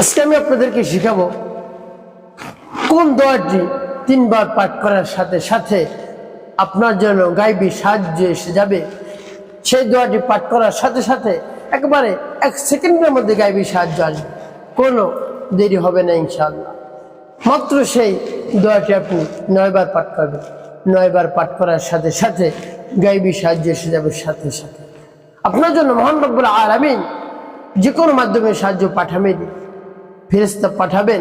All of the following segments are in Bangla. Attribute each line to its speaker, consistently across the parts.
Speaker 1: আজকে আমি আপনাদেরকে শিখাবো কোন দোয়াটি তিনবার পাঠ করার সাথে সাথে আপনার জন্য গাইবী সাহায্য এসে যাবে। সেই দোয়াটি পাঠ করার সাথে সাথে একবারে এক সেকেন্ডের মধ্যে গাইবী সাহায্য আসবে। কোনো দেরি হবে না, ইনশাআল্লাহ। মাত্র সেই দোয়াটি আপনি নয়বার পাঠ করবেন। নয়বার পাঠ করার সাথে সাথে গাইবী সাহায্য এসে যাবে সাথে সাথে। আপনার জন্য মহান রব্বুল আলামিন যে কোনো মাধ্যমে সাহায্য পাঠাবেন ফেরেস্তা পাঠাবেন।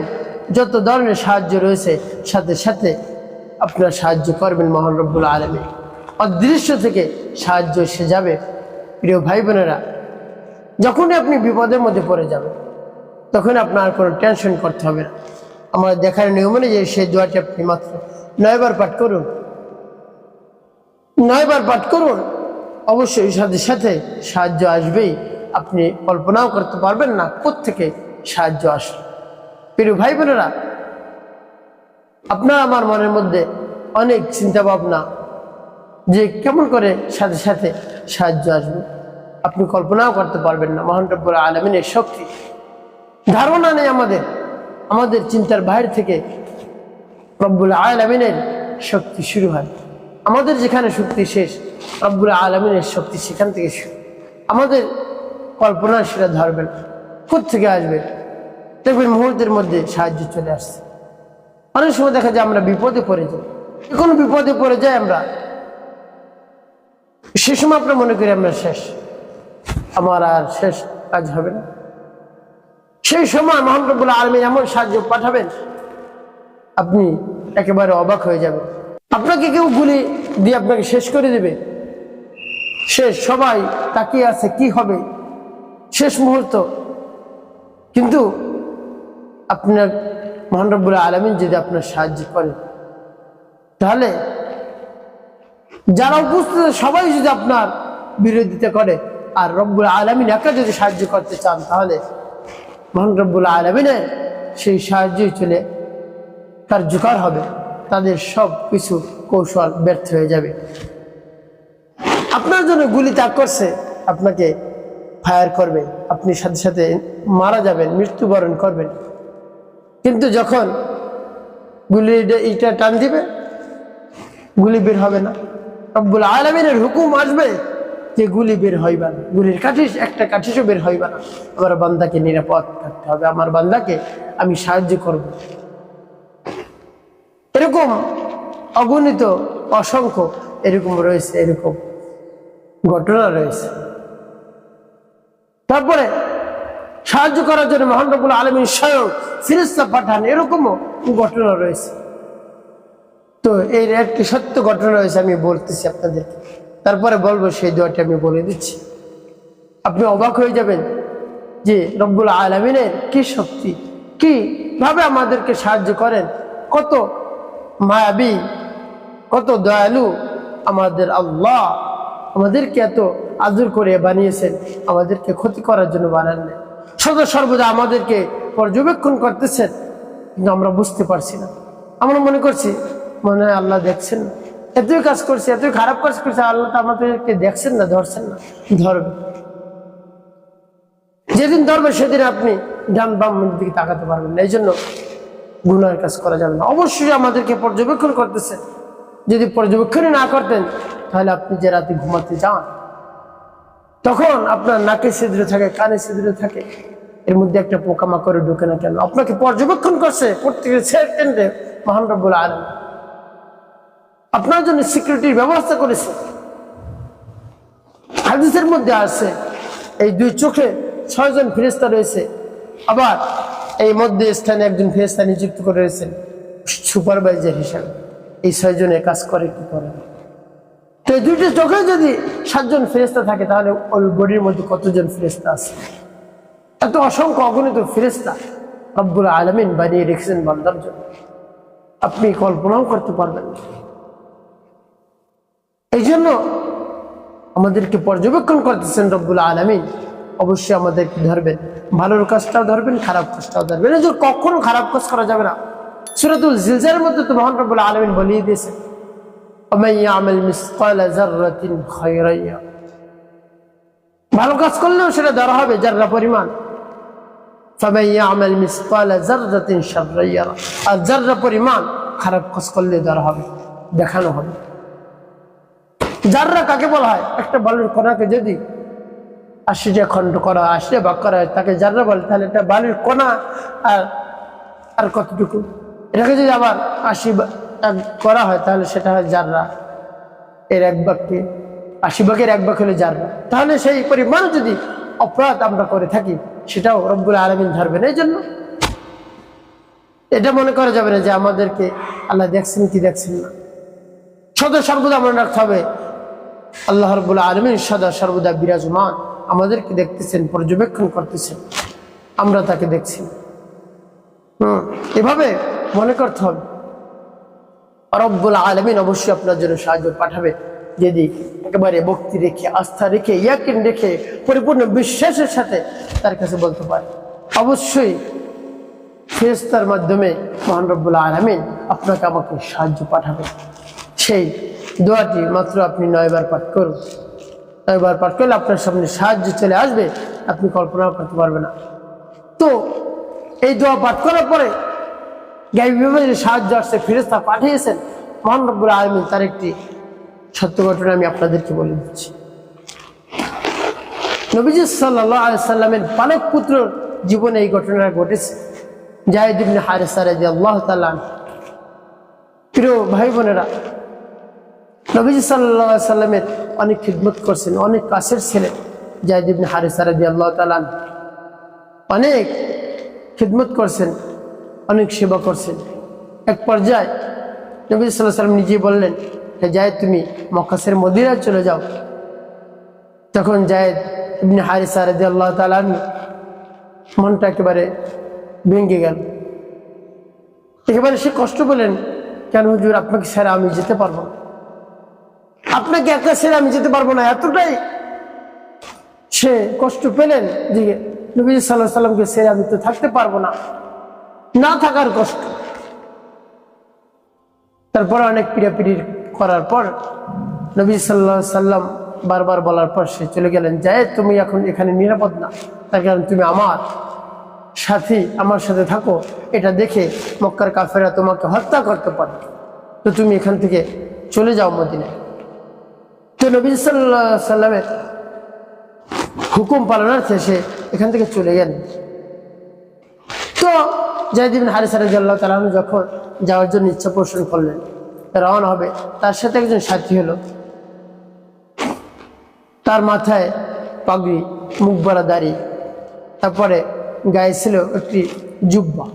Speaker 1: যত ধরনের সাহায্য রয়েছে, সাথে সাথে আপনার সাহায্য করবেন মহান রব্বুল আলমী অদৃশ্য থেকে সাহায্য এসে যাবে। প্রিয় ভাই বোনেরা যখনই আপনি বিপদের মধ্যে পড়ে যাবেন, তখন আপনার কোনো টেনশন করতে হবে না। আমার দেখার নিয়ম অনুযায়ী সেই দোয়াটি আপনি মাত্র নয়বার পাঠ করুন। নয়বার পাঠ করুন, অবশ্যই সাথে সাথে সাহায্য আসবেই। আপনি কল্পনাও করতে পারবেন না থেকে সাহায্য আসবে প্রিয় ভাই বোনেরা, আপনার আমার মনের মধ্যে অনেক চিন্তা ভাবনা যে কেমন করে সাথে সাথে সাহায্য আসবে। আপনি কল্পনাও করতে পারবেন না। মহান রব্বুল আলমিনের শক্তি। ধারণা নেই আমাদের। আমাদের চিন্তার বাইরে থেকে রব্বুল আলমিনের শক্তি শুরু হয়। আমাদের যেখানে শক্তি শেষ, রব্বুল আলমিনের শক্তি সেখান থেকে শুরু। আমাদের কল্পনা সেটা ধরবেন। থেকে আসবে? দেখবেন মুহূর্তের মধ্যে সাহায্য চলে আসছে। অনেক সময় দেখা যায় আমরা বিপদে পড়ে যাই। কোনো বিপদে পড়ে যাই আমরা। সে সময় আমরা মনে করি আমরা শেষ। আমার আর শেষ কাজ হবে না। সেই সময় মোহাম্মদুল্লাহ আলমী এমন সাহায্য পাঠাবেন, আপনি একেবারে অবাক হয়ে যাবেন। আপনাকে কেউ গুলি দিয়ে আপনাকে শেষ করে দেবে। শেষ সবাই তাকিয়ে আছে, কি হবে? শেষ মুহূর্ত। কিন্তু আপনার মহানরবুল্লাহ আলমিন যদি আপনার সাহায্য করেন। তাহলে যারা উপস্থিত সবাই যদি আপনার বিরোধিতা করে, আর রব্বুল আলমিন একা যদি সাহায্য করতে চান, তাহলে মহান রব্বুল আলমিনের সেই সাহায্যই চলে কার্যকর হবে। তাদের সব কিছু কৌশল ব্যর্থ হয়ে যাবে। আপনার জন্য গুলি তাক করছে, আপনাকে ফায়ার করবে, আপনি সাথে সাথে মারা যাবেন, মৃত্যুবরণ করবেন। কিন্তু যখন গুলি ইটা টান দিবে, গুলি বের হবে না। রব্বুল আলমিনের হুকুম আসবে যে গুলি বের হইবা না। গুলির কাঠিস, একটা কাঠিসও বের হইবা না। আমার বান্দাকে নিরাপদ থাকতে হবে। আমার বান্দাকে আমি সাহায্য করব। এরকম অগণিত, অসংখ্য এরকম রয়েছে, এরকম ঘটনা রয়েছে। তারপরে সাহায্য করার জন্য মহানবুল আলমী স্বয়ং ফিরিস্তা পাঠান। এরকমও ঘটনা রয়েছে। তো এর একটি সত্য ঘটনা রয়েছে, আমি বলতেছি আপনাদেরকে। তারপরে বলব, সেই দোয়াটি আমি বলে দিচ্ছি। আপনি অবাক হয়ে যাবেন যে রব্বুল আলমিনের কি শক্তি কি ভাবে আমাদেরকে সাহায্য করেন, কত মায়াবী, কত দয়ালু আমাদের আল্লাহ। আমাদেরকে এত আদর করে বানিয়েছেন, আমাদেরকে ক্ষতি করার জন্য বানান সদা সর্বদা আমাদেরকে পর্যবেক্ষণ করতেছেন কিন্তু আমরা বুঝতে পারছি না। আমরা মনে করছি, মনে হয় আল্লাহ দেখছেন। এতই কাজ করছে, এতই খারাপ কাজ করছে, আল্লাহ তো আমাদেরকে দেখছেন না, ধরছেন না। ধরবে। যেদিন ধরবে, সেদিন আপনি ডান বাম দিকে তাকাতে পারবেন না। এই জন্য গুনার কাজ করা যাবে না। অবশ্যই আমাদেরকে পর্যবেক্ষণ করতেছেন যদি পর্যবেক্ষণই না করতেন, তাহলে আপনি যে রাতে ঘুমাতে যান তখন আপনার নাকে ছিদ্র থাকে কানে ছিদ্র থাকে, এর মধ্যে একটা পোকামাকড়ে ঢুকে না কেন? আপনাকে পর্যবেক্ষণ করছে প্রত্যেকের মহান আপনার জন্য সিকিউরিটির ব্যবস্থা করেছে। হাদিসের মধ্যে আছে, এই দুই চোখে ছয়জন ফেরেস্তা রয়েছে। আবার এই মধ্যে স্থানে একজন ফেরেস্তা নিযুক্ত করে রয়েছেন সুপারভাইজার হিসাবে। এই ছয়জনে কাজ করে কি করে না? এই দুইটি চোখে যদি সাতজন ফেরেস্তা থাকে, তাহলে ওর বডির মধ্যে কতজন ফেরেস্তা আছে? এত অসংখ্য অগণিত ফেরেস্তা রব্বুল আলমিন বানিয়ে রেখেছেন বান্দার জন্য। আপনি কল্পনাও করতে পারবেন এই জন্য আমাদেরকে পর্যবেক্ষণ করতেছেন রব্বুল আলমিন। অবশ্যই আমাদেরকে ধরবেন। ভালোর কাজটাও ধরবেন, খারাপ কাজটাও ধরবেন। এই যে কখনো খারাপ কাজ করা যাবে না? সুরতুল জিলজারের মধ্যে তো মহান রব্বুল আলমিন বলিয়ে দিয়েছেন ভালো কাজ করলেও সেটা ধরা হবে যারা পরিমাণ فمن يعمل مثقال ذرة شرا يره আর যাররা পরিমাণ খারাপ কাজ করলে ধরা হবে দেখানো হবে যাররা কাকে বলা হয় একটা বালুর কণাকে যদি আশিটা খণ্ড করা হয় আশিটা ভাগ করা হয় তাকে যাররা বলে তাহলে একটা বালুর কণা আর আর কতটুকু এটাকে যদি আবার আশি করা হয়, তাহলে সেটা হয় যাররা এর এক ভাগকে আশি ভাগের এক ভাগ হলে যাররা তাহলে সেই পরিমাণ যদি অপরাধ আমরা করে থাকি, সেটাও রব্বুল আলমিন ধরবেন। এই জন্য এটা মনে করা যাবে না যে আমাদেরকে আল্লাহ দেখছেন কি দেখছেন না। সদা সর্বদা মনে রাখতে হবে, আল্লাহ রব্বুল আলমিন সদা সর্বদা বিরাজমান। আমাদেরকে দেখতেছেন, পর্যবেক্ষণ করতেছেন। আমরা তাকে দেখছি হুম, এভাবে মনে করতে হবে। রব্বুল আলমিন অবশ্যই আপনার জন্য সাহায্য পাঠাবে। যদি একেবারে ভক্তি রেখে, আস্থা রেখে, ইয়াকিন রেখে, পরিপূর্ণ বিশ্বাসের সাথে তার কাছে বলতে পারে। অবশ্যই ফেরেস্তার মাধ্যমে মহান রব্বুল আলমিন আপনাকে আমাকে সাহায্য পাঠাবে। সেই দোয়াটি মাত্র আপনি নয়বার পাঠ করুন। নয়বার পাঠ করলে আপনার সামনে সাহায্য চলে আসবে, আপনি কল্পনা করতে পারবেন না। তো এই দোয়া পাঠ করার পরে গাই বিভাগের সাহায্য আসছে ফেরেস্তা পাঠিয়েছেন। মহান রব্বুল আলমিন তার একটি সত্য ঘটনা আমি আপনাদেরকে বলে দিচ্ছি। নবীজ সাল্লাহ সাল্লামের পালক পুত্র জীবনে এই ঘটনা ঘটেছে। জাহিদ ইবনে হারেসা রাজি আল্লাহ তাল্লাহ প্রিয় ভাই বোনেরা, নবীজি সাল্লাহ সাল্লামের অনেক খিদমত করছেন, অনেক কাছের ছেলে জাহিদ ইবনে হারেসা রাজি আল্লাহ তাল্লাহ অনেক খিদমত করছেন। অনেক সেবা করছেন। এক পর্যায়ে নবী সাল্লাহ সাল্লাম নিজে বললেন জায়দ, তুমি মক্কাসের মদিনায় চলে যাও। তখন জায়দ ইবনে হারিসা রাজি আল্লাহ তালান মনটা একেবারে ভেঙে গেল। একেবারে সে কষ্ট পেলেন, কেন হুজুর, আপনাকে স্যার আমি যেতে পারব আপনাকে একা ছেড়ে আমি যেতে পারব না, এতটাই সে কষ্ট পেলেন যে নবী সাল্লাহ সাল্লামকে ছেড়ে আমি তো থাকতে পারব না। না থাকার কষ্ট। তারপরে অনেক পিড়াপিড়ি করার পর নবী সাল্লাহ সাল্লাম বারবার বলার পর সে চলে গেলেন যায় তুমি এখন এখানে নিরাপদ না। তার কারণ তুমি আমার সাথী, আমার সাথে থাকো। এটা দেখে মক্কার কাফেরা তোমাকে হত্যা করতে পারে। তো তুমি এখান থেকে চলে যাও মদিনায়। তো নবী সাল্লাহ সাল্লামের হুকুম পালনার্থে সে এখান থেকে চলে গেলেন। জাহিদিন হারিসার আল্লাহ তালাহ যখন যাওয়ার জন্য ইচ্ছা পোষণ করলেন, রওনা হবে, তার সাথে একজন সাথী হলো। তার মাথায় পাগড়ি, মুখ বড়া দাড়ি, তারপরে গায়ে ছিল একটি জুব্বা।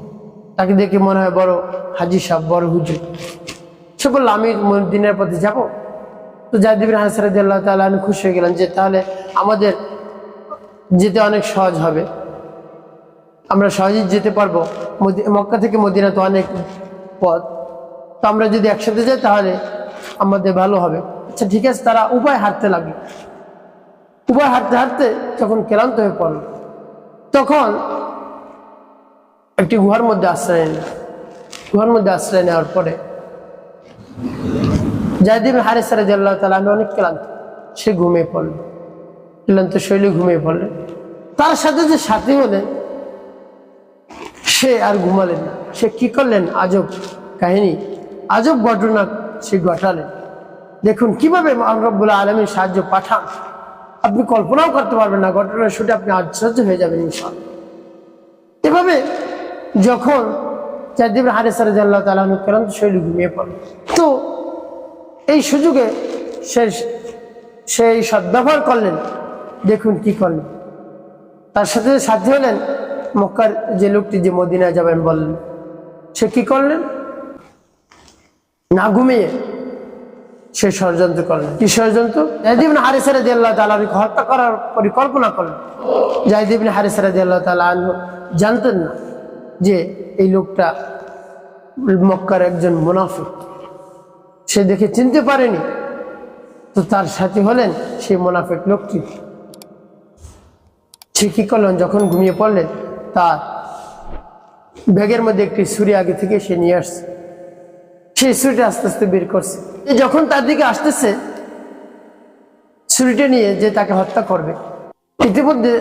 Speaker 1: তাকে দেখে মনে হয় বড় হাজি সাহ বড় হুজুর। সে বলল, আমি দিনের পথে যাব? তো জাহিদিন হারিসার আল্লাহ আমি খুশি হয়ে গেলাম যে, তাহলে আমাদের যেতে অনেক সহজ হবে। আমরা সহজেই যেতে পারব। মক্কা থেকে মদিনা তো অনেক পথ। তো আমরা যদি একসাথে যাই তাহলে আমাদের ভালো হবে। আচ্ছা ঠিক আছে, তারা উপায় হাঁটতে লাগল। উপায় হাঁটতে হাঁটতে যখন ক্লান্ত হয়ে পড়ল, তখন একটি গুহার মধ্যে আশ্রয় নিল। গুহার মধ্যে আশ্রয় নেওয়ার পরে জায়দিন হারেসারে আল্লাহ তালা আমি অনেক ক্লান্ত। সে ঘুমিয়ে পড়ল। ক্লান্ত শৈলী ঘুমিয়ে পড়লেন তার সাথে যে সাথী হলেন সে আর ঘুমালেন না। সে কি করলেন? আজব কাহিনী। আজব ঘটনা সে ঘটালেন। দেখুন, কীভাবে রব্বুল্লাহ আলমীর সাহায্য পাঠান। আপনি কল্পনাও করতে পারবেন না ঘটনা শুনে আপনি আশ্চর্য হয়ে যাবেন ইনশাল এভাবে যখন চারদিন হারে সারে আল্লাহ তালা ক্লান্ত শৈলী ঘুমিয়ে পড়ল তো এই সুযোগে সে সেই সদ্ব্যবহার করলেন। দেখুন কি করলেন। তার সাথে সাথে হলেন মক্কার যে লোকটি যে মদিনায় যাবেন বললেন, সে কি করলেন? না ঘুমিয়ে সে ষড়যন্ত্র করলেন। কি ষড়যন্ত্র? জাহিদিবিন হারিসারা দিয়ে আল্লাহ তালাকে হত্যা করার পরিকল্পনা করলেন। জাহিদিবিন হারিসারা দিয়ে আল্লাহ তালা জানতেন না যে এই লোকটা মক্কার একজন মুনাফিক। সে দেখে চিনতে পারেনি। তো তার সাথে হলেন সেই মোনাফেক লোকটি। সে কি করলেন? যখন ঘুমিয়ে পড়লেন তার ব্যাগের মধ্যে একটি ছুরি আগে থেকে সে নিয়ে আসছে। সেই ছুরিটা আস্তে আস্তে বের করছে। যখন তার দিকে আসতেছে, ছুরিটা নিয়ে যে তাকে হত্যা করবে, ইতিমধ্যে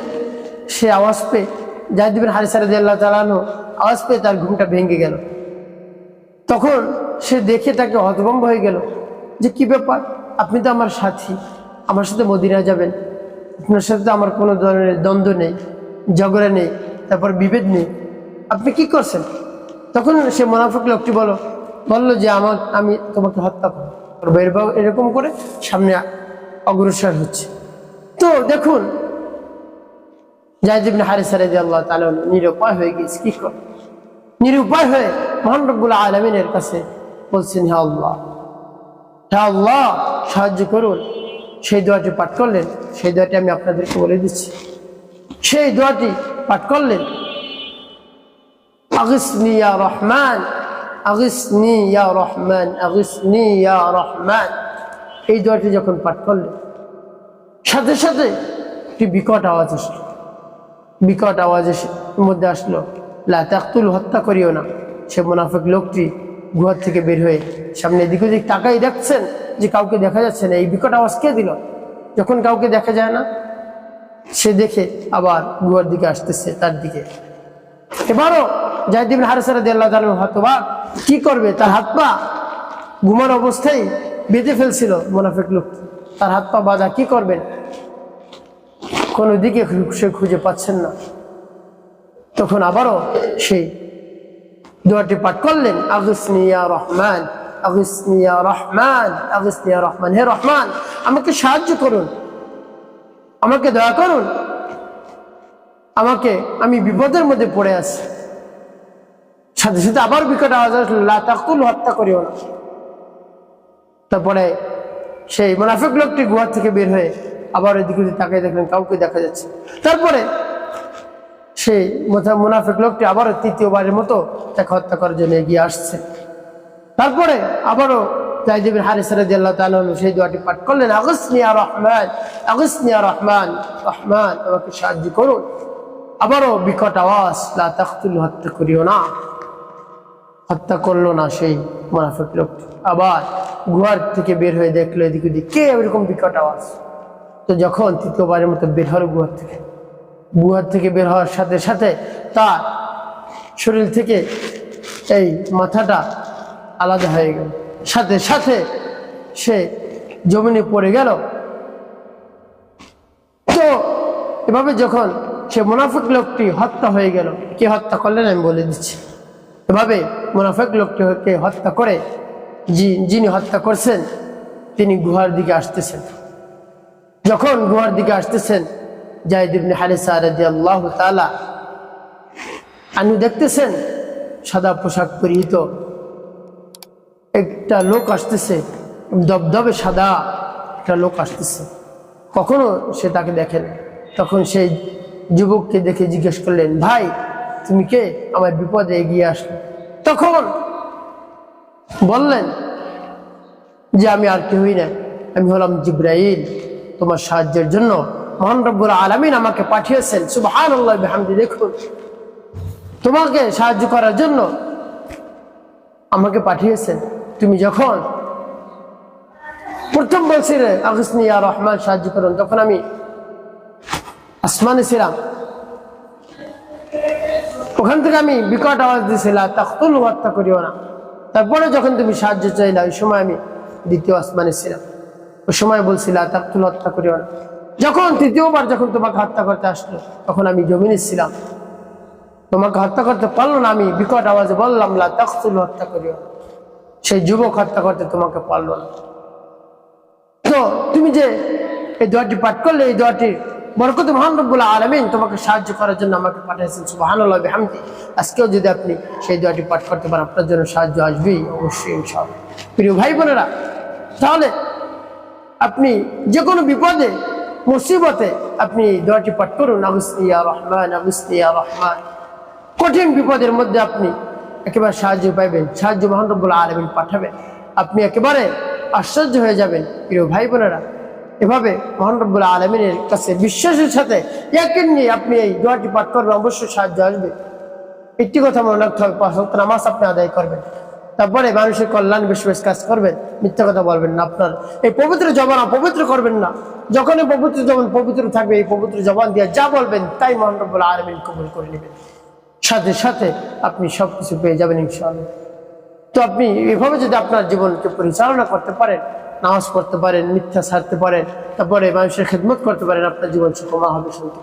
Speaker 1: সে আওয়াজ পেয়ে জাহিদিবিন হারিসার আল্লাহ তালানো আওয়াজ পেয়ে তার ঘুমটা ভেঙে গেল। তখন সে দেখে তাকে হতভম্ব হয়ে গেল যে, কি ব্যাপার? আপনি তো আমার সাথী। আমার সাথে মদিনা যাবেন। আপনার সাথে তো আমার কোনো ধরনের দ্বন্দ্ব নেই, ঝগড়া নেই। তারপর বিভেদ নেই। আপনি কি করছেন? তখন সে মোনাফিক লোকটি বলো বলল যে আমার, আমি তোমাকে হত্যা করব। এরকম এরকম করে সামনে অগ্রসর হচ্ছে। তো দেখুন জাহিদিবিন হারিসা রাজি আল্লাহ তালা নিরুপায় হয়ে গিয়েছে। কি কর? নিরুপায় হয়ে মহান রব্বুল আলমিনের কাছে বলছেন, হে আল্লাহ হে আল্লাহ, সাহায্য করুন। সেই দোয়াটি পাঠ করলেন, সেই দোয়াটি আমি আপনাদেরকে বলে দিচ্ছি। সেই দোয়াটি পাঠ করলেন। আগিসনি রহমান আগিসনি রহমান আগিসনি রহমান। এই দোয়াটি যখন পাঠ করলেন, সাথে সাথে একটি বিকট আওয়াজ আসলো। বিকট আওয়াজ এসে মধ্যে আসলো, লা তাকতুল, হত্যা করিও না। সে মুনাফিক লোকটি গুহার থেকে বের হয়ে সামনে এদিক ওদিক তাকাই দেখছেন যে কাউকে দেখা যাচ্ছে না। এই বিকট আওয়াজ কে দিল? যখন কাউকে দেখা যায় না সে দেখে আবার গুহার দিকে আসতেছে তার দিকে। এবারও জাহিদিন হারেসারা দিয়ে আল্লাহ তালুর হতবাক কি করবে? তার হাত পা ঘুমার অবস্থায় বেঁধে ফেলছিল মোনাফিক লোক। তার হাত পা বাঁধা, কি করবেন কোনো দিকে সে খুঁজে পাচ্ছেন না। তখন আবারও সেই দোয়াটি পাঠ করলেন আগসনিয়া রহমান আগসনিয়া রহমান আগসনিয়া রহমান, হে রহমান, আমাকে সাহায্য করুন। আমাকে দয়া করুন। আমাকে আমি বিপদের মধ্যে পড়ে আছি। সাথে সাথে আবার বিকট আওয়াজ আসলো, লা তাকুল হত্যা করিও না। তারপরে সেই মুনাফিক লোকটি গুহার থেকে বের হয়ে আবার এদিকে তাকিয়ে দেখলেন, কাউকে দেখা যাচ্ছে তারপরে সেই মুনাফিক লোকটি আবারও তৃতীয়বারের মতো তাকে হত্যা করার জন্য এগিয়ে আসছে। তারপরে আবারও জাহিদিবিন হারিসারে আল্লাহ তালু সেই দোয়াটি পাঠ করলেন আগসনিয়া রহমান আগসনিয়া রহমান রহমান, আমাকে সাহায্য করুন। আবারও বিকট আওয়াজ, লা তাকতুল হত্যা করিও না। হত্যা করল না সেই মুনাফিক লোকটি আবার গুহার থেকে বের হয়ে দেখল এদিক ওদিক কে এরকম বিকট আওয়াজ। তো যখন তৃতীয়বারের মতো বের হলো গুহার থেকে। গুহার থেকে বের হওয়ার সাথে সাথে তার শরীর থেকে এই মাথাটা আলাদা হয়ে গেল। সাথে সাথে সে জমিনে পড়ে গেল। তো এভাবে যখন সে মুনাফিক লোকটি হত্যা হয়ে গেল, কে হত্যা করলেন আমি বলে দিচ্ছি। এভাবে মুনাফিক লোকটিকে হত্যা করে যিনি হত্যা করছেন, তিনি গুহার দিকে আসতেছেন। যখন গুহার দিকে আসতেছেন জাহিদ ইবনে হারিসা রাদিয়াল্লাহু তাআলা আনু দেখতেছেন, সাদা পোশাক পরিহিত একটা লোক আসতেছে, দবদবে সাদা একটা লোক আসতেছে। কখনো সে তাকে দেখেন তখন সেই যুবককে দেখে জিজ্ঞেস করলেন, ভাই, তুমি কে? আমার বিপদে এগিয়ে আসলে। তখন বললেন যে, আমি আর কেউই না। আমি হলাম জিব্রাইল। তোমার সাহায্যের জন্য মহান আলমিন আমাকে পাঠিয়েছেন। সুবহান আল্লাহ হামদি দেখুন। তোমাকে সাহায্য করার জন্য আমাকে পাঠিয়েছেন। তুমি যখন প্রথম বলছিলে আগসনি আর রহমান সাহায্য করুন, তখন আমি আসমানে ছিলাম। ওখান থেকে আমি বিকট আওয়াজ দিয়েছিলাম তখতুল হত্যা করিও না তারপরে যখন তুমি সাহায্য চাইলা, ওই সময় আমি দ্বিতীয় আসমানে ছিলাম। ওই সময় বলছিলাম তাকতুল হত্যা করিও না যখন তৃতীয়বার যখন তোমাকে হত্যা করতে আসলো, তখন আমি জমিনে ছিলাম। তোমাকে হত্যা করতে পারল না, আমি বিকট আওয়াজে বললাম, লা তাকতুল হত্যা করিও না সেই যুবক হত্যা করতে তোমাকে পারল না। তো তুমি যে এই দোয়াটি পাঠ করলে, এই দোয়াটি বরকত মহান রব্বুল আলমিন তোমাকে সাহায্য করার জন্য আমাকে পাঠিয়েছেন। সুবহানাল্লাহ, বিহামদি। আজকেও যদি আপনি সেই দোয়াটি পাঠ করতে পারেন, আপনার জন্য সাহায্য আসবেই, অবশ্যই ইনশাআল্লাহ। প্রিয় ভাই বোনেরা, তাহলে আপনি যে কোনো বিপদে, মুসিবতে আপনি দোয়াটি পাঠ করুন। আগুস্তিয়া রহমান আগুস্তিয়া রহমান কঠিন বিপদের মধ্যে আপনি একেবারে সাহায্য পাইবেন, সাহায্য মহান রব্বুল আলমিন পাঠাবেন। আপনি একেবারে আশ্চর্য হয়ে যাবেন, প্রিয় ভাই বোনেরা। এভাবে মহান রব্বুল আলমিনের কাছে বিশ্বাসের সাথে একের নিয়ে আপনি এই দোয়াটি পাঠ করবেন, অবশ্যই সাহায্য আসবে। একটি কথা মনে রাখতে হবে, পাঁচ নামাজ আপনি আদায় করবেন। তারপরে মানুষের কল্যাণ বেশি বেশি কাজ করবেন, মিথ্যা কথা বলবেন না আপনার। এই পবিত্র জবান অপবিত্র করবেন না। যখনই পবিত্র জবান পবিত্র থাকবে, এই পবিত্র জবান দিয়ে যা বলবেন, তাই মহানবুল আলমিন কবুল করে নেবেন। সাথে সাথে আপনি সব কিছু পেয়ে যাবেন ইনশাআল্লাহ। তো আপনি এভাবে যদি আপনার জীবনকে পরিচালনা করতে পারেন, নামাজ পড়তে পারেন, মিথ্যা সারতে পারেন, তারপরে মানুষের খেদমত করতে পারেন, আপনার জীবন সুখমা হবে শুনতে।